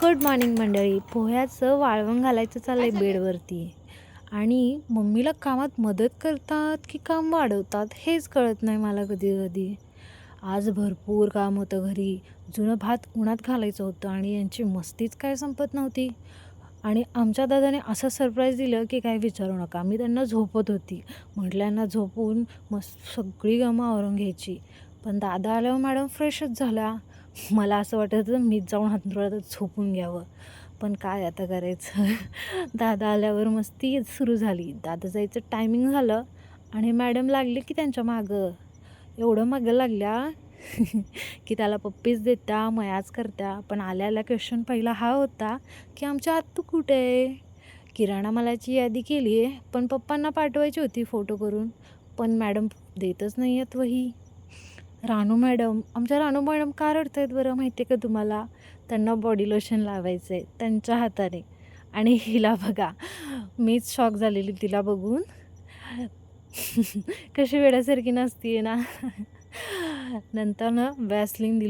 Good morning मंडळी. पोह्याचं वाळवण घालायचं चाललंय बेडवरती. आणि मम्मीला कामात मदत करतात की काम वाढवतात हेच कळत नाही मला कधी कधी. आज भरपूर काम होतं घरी. जुनं भात उन्हात घालायचं होतं आणि यांची मस्तीच काय संपत नव्हती. आणि आमच्या दादाने असं सरप्राईज दिलं की काय विचारू नका. मी त्यांना झोपत होती. म्हटलं यांना झोपून मस्त सगळी कामं आवरून घ्यायची. पण दादा आल्यावर मॅडम फ्रेशच झाल्या. मला असं वाटत होतं मीच जाऊन हातरुणात झोपून घ्यावं. पण काय आता करायचं? दादा आल्यावर मस्ती सुरू झाली. दादा जायचं टायमिंग झालं आणि मॅडम लागले की त्यांच्या मागं. एवढं मागं लागल्या की त्याला पप्पीच देत्या मयाच करत्या पण आल्या आल्या क्वेश्चन पहिला हा होता की आमच्या आत्तू कुठे आहे? किराणा मालाची यादी केली आहे पण पप्पांना पाठवायची होती फोटो करून. पण मॅडम देतच नाही आहेत वही रानू मॅडम आमच्या रानू मॅडम का रडत आहेत बरं माहिती आहे का तुम्हाला? त्यांना बॉडी लोशन लावायचं आहे त्यांच्या हाताने. आणि हिला बघा मीच शॉक झालेली तिला बघून. कशी वेड्यासारखी नसती ना? नंतर ना वॅसलिन दिली.